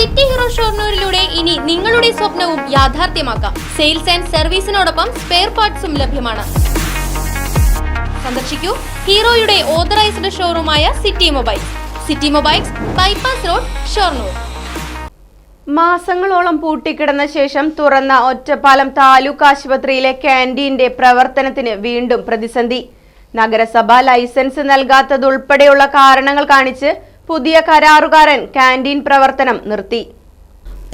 City hero ഷോർണൂരിലൂടെ ഇനി നിങ്ങളുടെ സ്വപ്നവും യാഥാർത്ഥ്യമാക്കാം. സെയിൽസ് ആൻഡ് സർവീസിനോടൊപ്പം സ്പെയർ പാർട്സും ലഭ്യമാണ്. സന്ദർശിക്കൂ ഹീറോയുടെ authorised ഷോറൂമായ city mobile city mobiles bypass road Shoranur. മാസങ്ങളോളം പൂട്ടിക്കിടന്ന ശേഷം തുറന്ന ഒറ്റപ്പാലം താലൂക്ക് ആശുപത്രിയിലെ ക്യാന്റീന്റെ പ്രവർത്തനത്തിന് വീണ്ടും പ്രതിസന്ധി. നഗരസഭ ലൈസൻസ് നൽകാത്തതുൾപ്പെടെയുള്ള കാരണങ്ങൾ കാണിച്ച് പുതിയ കരാറുകാരൻ കാന്റീൻ പ്രവർത്തനം നിർത്തി.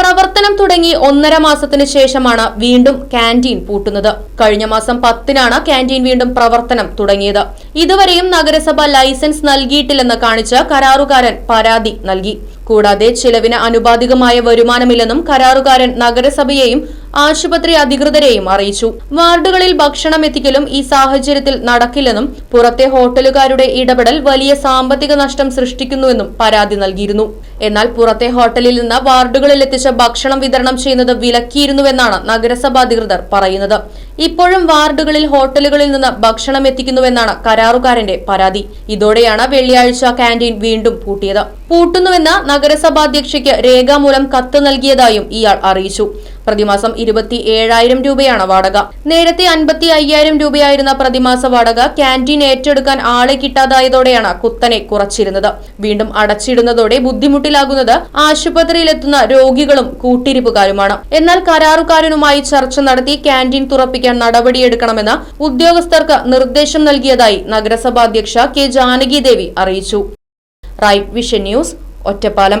പ്രവർത്തനം തുടങ്ങി ഒന്നര മാസത്തിന് ശേഷമാണ് വീണ്ടും കാന്റീൻ പൂട്ടുന്നത്. കഴിഞ്ഞ മാസം പത്തിനാണ് കാന്റീൻ വീണ്ടും പ്രവർത്തനം തുടങ്ങിയത്. ഇതുവരെയും നഗരസഭ ലൈസൻസ് നൽകിയിട്ടില്ലെന്ന് കാണിച്ച് കരാറുകാരൻ പരാതി നൽകി. കൂടാതെ ചിലവിന് അനുപാതികമായ വരുമാനമില്ലെന്നും കരാറുകാരൻ നഗരസഭയെയും ആശുപത്രി അധികൃതരെയും അറിയിച്ചു. വാർഡുകളിൽ ഭക്ഷണം എത്തിക്കലും ഈ സാഹചര്യത്തിൽ നടക്കില്ലെന്നും പുറത്തെ ഹോട്ടലുകാരുടെ ഇടപെടൽ വലിയ സാമ്പത്തിക നഷ്ടം സൃഷ്ടിക്കുന്നുവെന്നും പരാതി നൽകിയിരുന്നു. എന്നാൽ പുറത്തെ ഹോട്ടലിൽ നിന്ന് വാർഡുകളിൽ എത്തിച്ച ഭക്ഷണം വിതരണം ചെയ്യുന്നത് വിലക്കിയിരുന്നുവെന്നാണ് നഗരസഭാ അധികൃതർ പറയുന്നത്. ഇപ്പോഴും വാർഡുകളിൽ ഹോട്ടലുകളിൽ നിന്ന് ഭക്ഷണം എത്തിക്കുന്നുവെന്നാണ് കരാറുകാരന്റെ പരാതി. ഇതോടെയാണ് വെള്ളിയാഴ്ച കാന്റീൻ വീണ്ടും പൂട്ടിയത്. പൂട്ടുന്നുവെന്ന് നഗരസഭാധ്യക്ഷയ്ക്ക് രേഖാമൂലം കത്ത് നൽകിയതായും ഇയാൾ അറിയിച്ചു. പ്രതിമാസം ഇരുപത്തി ഏഴായിരം രൂപയാണ് വാടക. നേരത്തെ അൻപത്തി അയ്യായിരം രൂപയായിരുന്ന പ്രതിമാസ വാടക ക്യാന്റീൻ ഏറ്റെടുക്കാൻ ആളെ കിട്ടാതായതോടെയാണ് കുത്തനെ കുറച്ചിരുന്നത്. വീണ്ടും അടച്ചിടുന്നതോടെ ബുദ്ധിമുട്ടിലാകുന്നത് ആശുപത്രിയിലെത്തുന്ന രോഗികളും കൂട്ടിരിപ്പുകാരുമാണ്. എന്നാൽ കരാറുകാരനുമായി ചർച്ച നടത്തി ക്യാന്റീൻ തുറപ്പിക്കാൻ നടപടിയെടുക്കണമെന്ന് ഉദ്യോഗസ്ഥർക്ക് നിർദ്ദേശം നൽകിയതായി നഗരസഭാ അധ്യക്ഷ കെ ജാനകി ദേവി അറിയിച്ചു. Right vision news Ottapalam.